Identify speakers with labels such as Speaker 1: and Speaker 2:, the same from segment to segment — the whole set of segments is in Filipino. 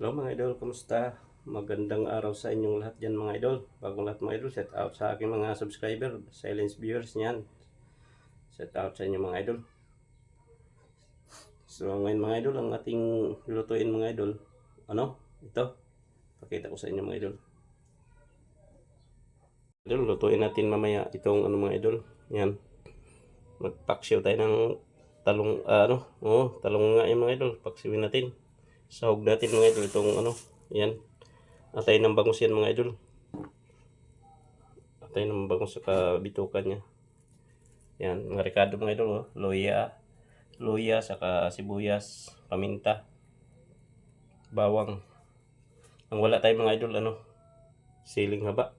Speaker 1: Hello mga idol, kumusta? Magandang araw sa inyong lahat dyan mga idol. Bagong lahat mga idol, set out sa aking mga subscriber, silence viewers niyan. Set out sa inyo mga idol. So ngayon mga idol, ang ating lutuin mga idol, ano? Ito. Pakita ko sa inyo mga idol. Idol, lutuin natin mamaya itong ano mga idol. Yan. Magpaksiw tayo ng talong, ah, ano? Oo, talong nga yung mga idol. Paksiwin natin sahog natin mga idol itong ano yan. Atay ng bangus yan mga idol. Atay ng bangus sa kabitukan niya. Yan mga rekado mga idol oh. loya. Loya saka sibuyas paminta bawang. Ang wala tayong mga idol ano siling haba.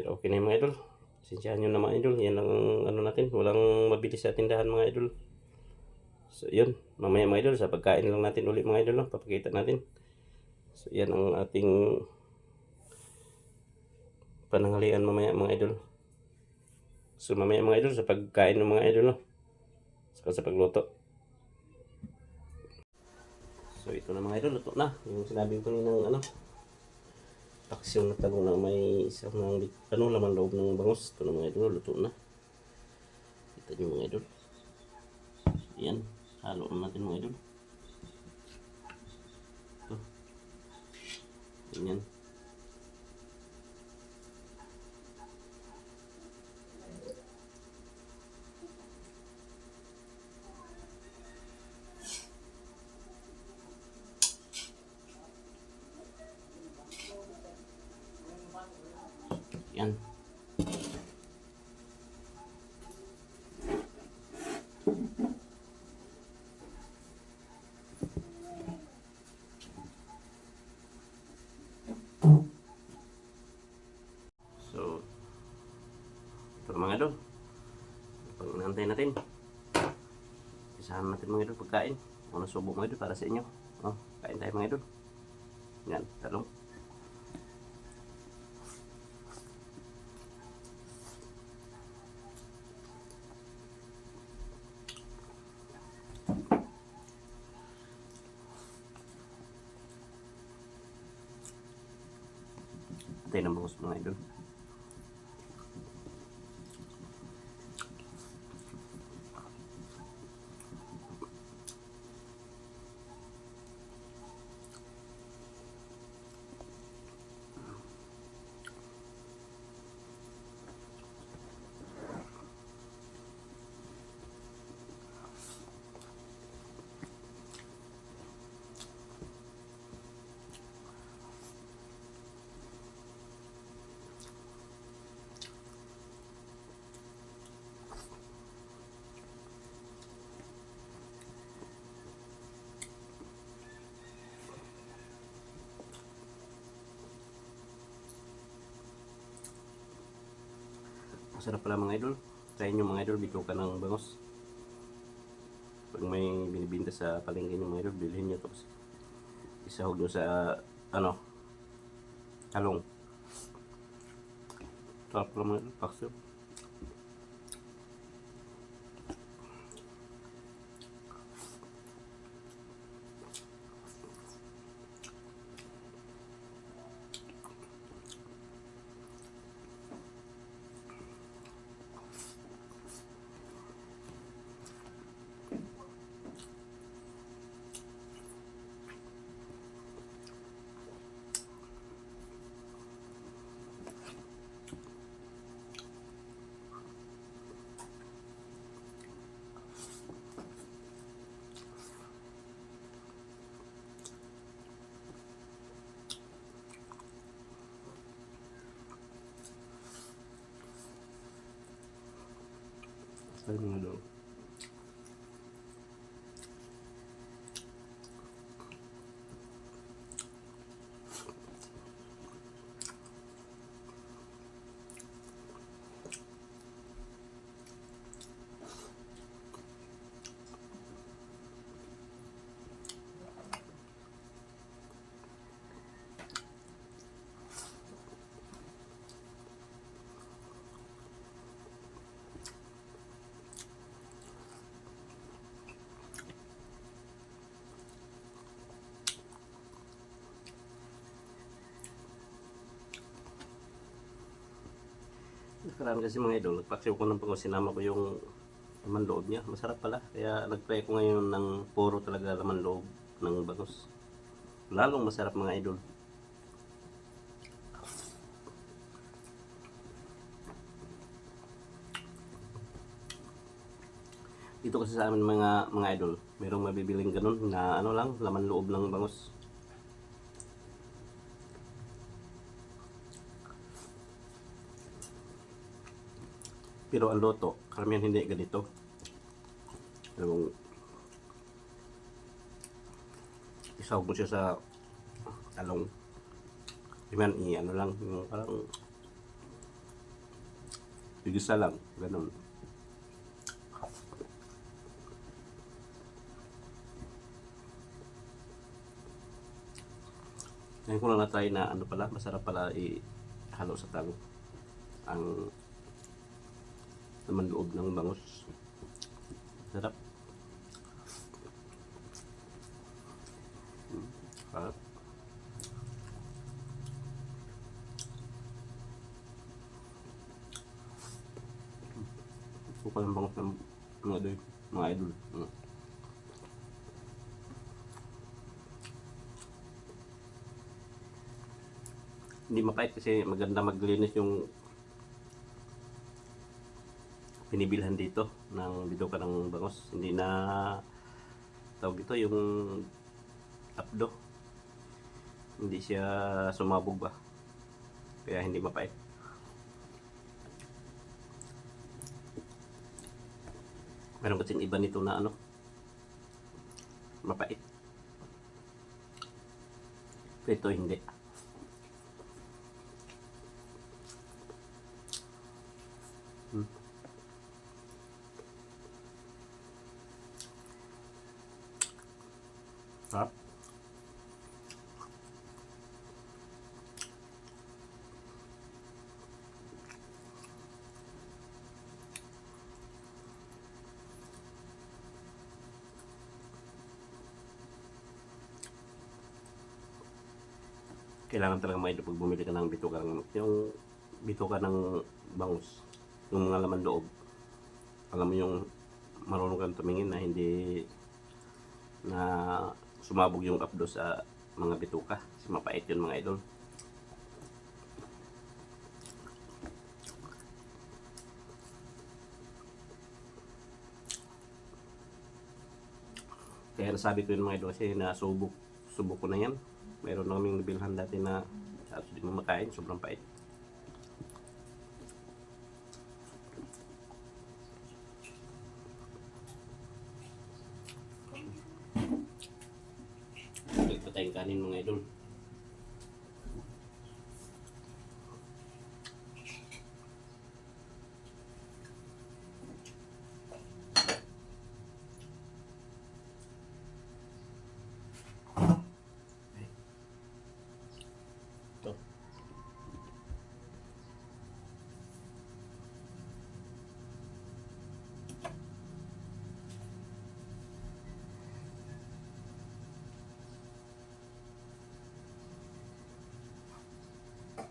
Speaker 1: Pero okay na yung mga idol. Sensyahan nyo na mga idol. Yan ang ano natin walang mabilis sa tindahan mga idol So, yun. Mamaya mga idol, sa pagkain lang natin ulit mga idol, no? papakita natin. So, yan ang ating pananghalian mamaya mga idol. So, mamaya mga idol, sa pagkain ng mga idol, no? Saka sa pagluto. So, ito na mga idol, luto na. Yung sinabi ko ng ano, paksyon na talong na may isang ng ano laman loob ng bangus. Ito na mga idol, luto na. Kita niyo mga idol. Yan. Halo na natin mga idol. Ito. Ganyan. Yan. So, ito na mga idol. Pag nantay natin, isahan natin mga idol pagkain. Una subo mga idol para sa inyo. Oh, kain tayo mga idol. Yan, talong. Tayo ng mga idol. Masarap pala mga idol. Try nyo mga idol, bituka ng bangus. Pag may binibinta sa palengke nyo mga idol, bilhin nyo tapos isahog nyo sa ano, talong. Sarap pala mga idol, paksyo. Ay mga idol. Nakaraan kasi mga idol, nagpaksiw ko ng pag sinama ko yung laman loob niya. Masarap pala. Kaya nag-try ko ngayon ng puro talaga laman loob ng bangus. Lalong masarap mga idol. Dito kasi sa amin mga mga idol, merong mabibiling ganun na ano lang, laman loob ng bangus. Pero ang loto, karamihan hindi ganito. Yung isawag mo siya sa talong. Iman, ano lang, yung parang igisa lang, ganun. Ngayon ko lang na-try na ano pala, masarap pala i-halo sa talong. Ang naman loob ng bangus. Sarap. Hmm, Sarap. Suka ng bangus ng mga idol. Mga idol. Hmm. Hindi mapait kasi maganda maglinis yung pinibilhan dito ng bituka ng bangos. Hindi na tawag ito yung tapdo. Hindi siya sumabog ba. Kaya hindi mapait. Meron kasi iba nito na ano mapait. Pero ito hindi. Sarap. Kailangan talaga may pag bumili ka ng bituka ng yung bituka ng bangus, yung mga laman loob. Alam mo yung marunong kang tumingin na hindi na sumabog yung apdo sa mga bituka. Kasi mapait yun mga idol. Kaya nasabi ko yun mga idol kasi nasubok subok ko na yan. Meron na kaming nabilhan dati na at hindi mo makain, sobrang pait. Kanin mga idol.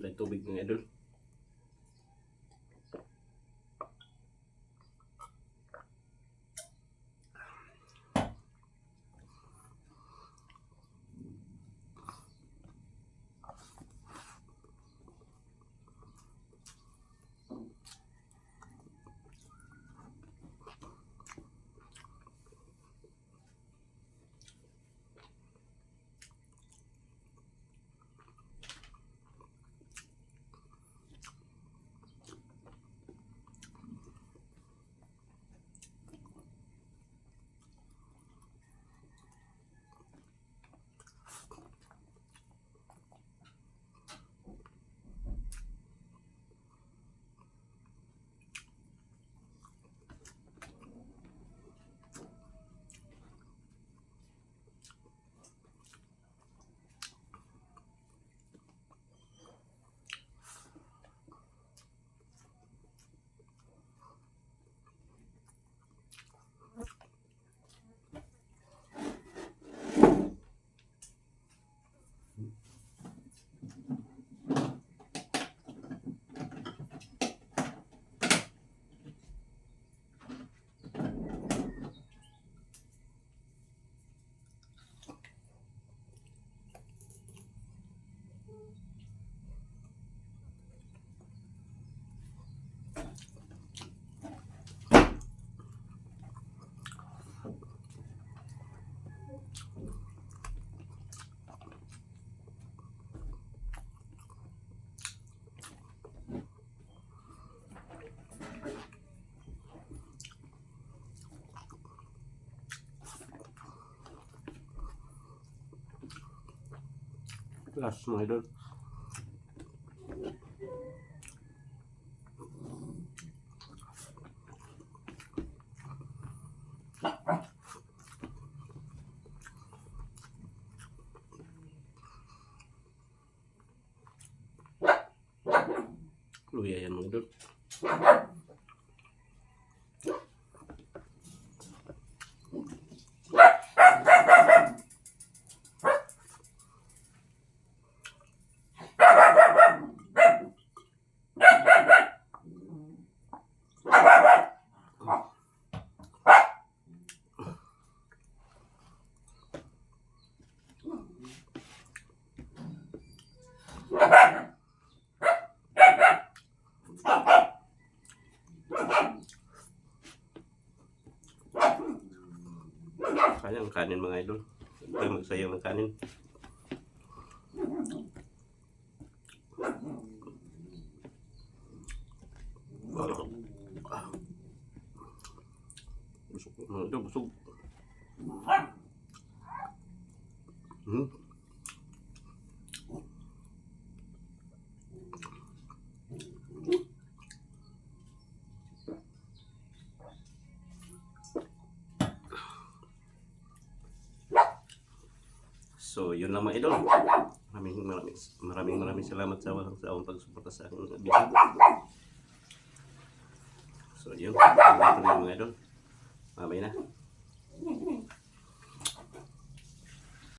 Speaker 1: Tayo tubig mga idol. Last mga idol. Luya yan mga idol. Ang kanin mga idol. Tayo magsayaw ng kanin. Busog mga idol, busog. Hmm. So, yun lang mga idol. Maraming maraming maraming maraming salamat sa walang sa akong pagsuporta sa video. So, yun. Ito na mga idol. Mamay na.